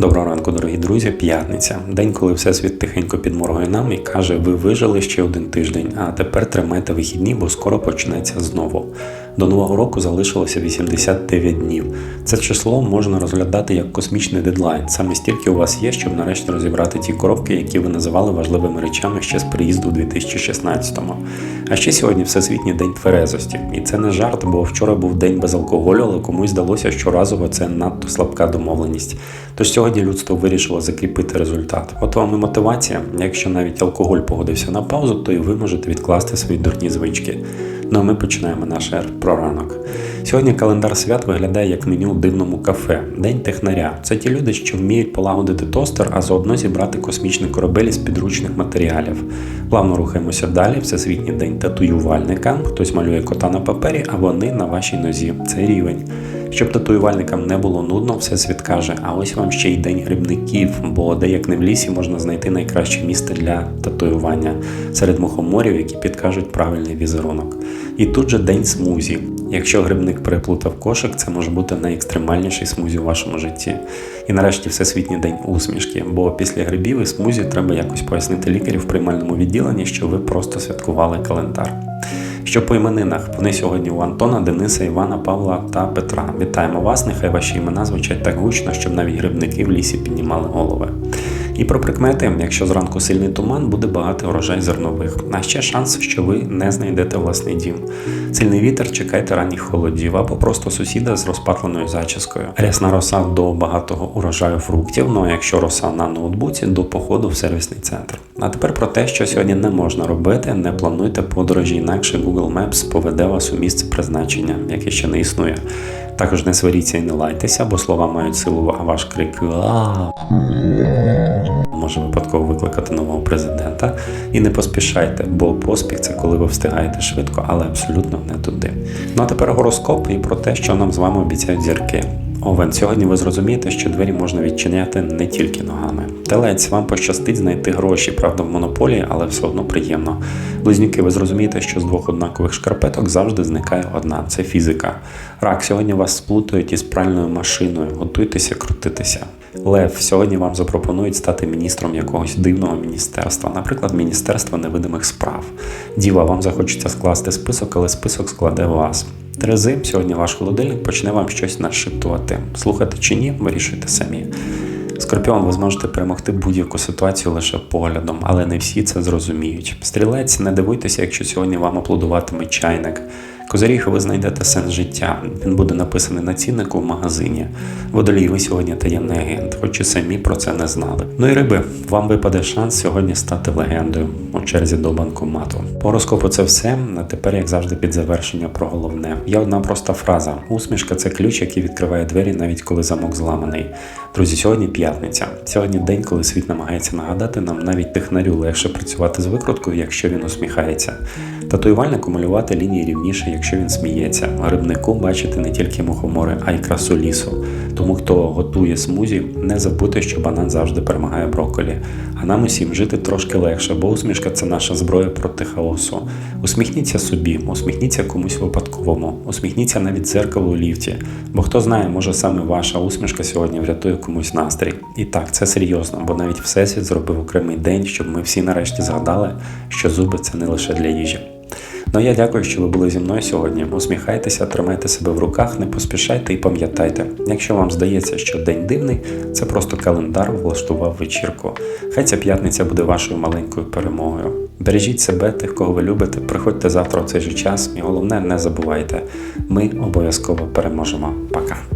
Доброго ранку, дорогі друзі. П'ятниця. День, коли всесвіт тихенько підморгує нам і каже: ви вижили ще один тиждень, а тепер тримайте вихідні, бо скоро почнеться знову. До нового року залишилося 89 днів. Це число можна розглядати як космічний дедлайн. Саме стільки у вас є, щоб нарешті розібрати ті коробки, які ви називали важливими речами ще з приїзду у 2016-му. А ще сьогодні Всесвітній день тверезості. І це не жарт, бо вчора був день без алкоголю, але комусь здалося, що разово це надто слабка домовленість. Тож сьогодні людство вирішило закріпити результат. От вам і мотивація. Якщо навіть алкоголь погодився на паузу, то і ви можете відкласти свої дурні звички. Ну а ми починаємо наш ер про ранок. Сьогодні календар свят виглядає як меню у дивному кафе. День технаря. Це ті люди, що вміють полагодити тостер, а заодно зібрати космічний корабель з підручних матеріалів. Плавно рухаємося далі. Всесвітній день татуювальника. Хтось малює кота на папері, а вони на вашій нозі. Це рівень. Щоб татуювальникам не було нудно, всесвіт каже: а ось вам ще й день грибників, бо де як не в лісі можна знайти найкраще місце для татуювання серед мухоморів, які підкажуть правильний візерунок. І тут же день смузі. Якщо грибник переплутав кошик, це може бути найекстремальніший смузі у вашому житті. І нарешті всесвітній день усмішки, бо після грибів і смузі треба якось пояснити лікарю в приймальному відділенні, що ви просто святкували календар. Що по іменинах? Вони сьогодні у Антона, Дениса, Івана, Павла та Петра. Вітаємо вас! Нехай ваші імена звучать так гучно, щоб навіть грибники в лісі піднімали голови. І про прикмети, якщо зранку сильний туман, буде багато урожай зернових. А ще шанс, що ви не знайдете власний дім. Сильний вітер, чекайте ранніх холодів або просто сусіда з розпатленою зачіскою. Рясна роса до багатого урожаю фруктів. Ну а якщо роса на ноутбуці, до походу в сервісний центр. А тепер про те, що сьогодні не можна робити, не плануйте подорожі, інакше Google Maps поведе вас у місце призначення, яке ще не існує. Також не сваріться і не лайтеся, бо слова мають силу, а ваш крик може випадково викликати нового президента. І не поспішайте, бо поспіх це коли ви встигаєте швидко, але абсолютно не туди. Ну а тепер гороскоп і про те, що нам з вами обіцяють зірки. Овен, сьогодні ви зрозумієте, що двері можна відчиняти не тільки ногами. Телець, вам пощастить знайти гроші, правда, в монополії, але все одно приємно. Близнюки, ви зрозумієте, що з двох однакових шкарпеток завжди зникає одна це фізика. Рак, сьогодні вас сплутають із пральною машиною, готуйтеся крутитися. Лев, сьогодні вам запропонують стати міністром якогось дивного міністерства, наприклад, Міністерства невидимих справ. Діва, вам захочеться скласти список, але список складе вас. Терези, сьогодні ваш холодильник почне вам щось нашептувати. Слухати чи ні, вирішуйте самі. Скорпіон, ви зможете перемогти будь-яку ситуацію лише поглядом, але не всі це зрозуміють. Стрілець, не дивуйтеся, якщо сьогодні вам аплодуватиме чайник. Козиріг, ви знайдете сенс життя. Він буде написаний на ціннику в магазині. Водолій, ви сьогодні таємний агент, хоч і самі про це не знали. Ну і риби, вам випаде шанс сьогодні стати легендою у черзі до банкомату. По гороскопу це все. А тепер, як завжди, під завершення про головне. Є одна проста фраза: усмішка це ключ, який відкриває двері, навіть коли замок зламаний. Друзі, сьогодні п'ятниця. Сьогодні день, коли світ намагається нагадати нам навіть технарю легше працювати з викруткою, якщо він усміхається. Татуювальнику малювати лінії рівніше, якщо він сміється. Грибнику бачити не тільки мухомори, а й красу лісу. Тому хто готує смузі, не забудьте, що банан завжди перемагає брокколі. А нам усім жити трошки легше, бо усмішка це наша зброя проти хаосу. Усміхніться собі, усміхніться комусь випадковому, усміхніться навіть дзеркалу у ліфті. Бо хто знає, може саме ваша усмішка сьогодні врятує комусь настрій. І так, це серйозно, бо навіть Всесвіт зробив окремий день, щоб ми всі нарешті згадали, що зуби це не лише для їжі. Ну я дякую, що ви були зі мною сьогодні. Усміхайтеся, тримайте себе в руках, не поспішайте і пам'ятайте, якщо вам здається, що день дивний, це просто календар влаштував вечірку. Хай ця п'ятниця буде вашою маленькою перемогою. Бережіть себе, тих, кого ви любите, приходьте завтра у цей же час, і головне, не забувайте, ми обов'язково переможемо. Пока.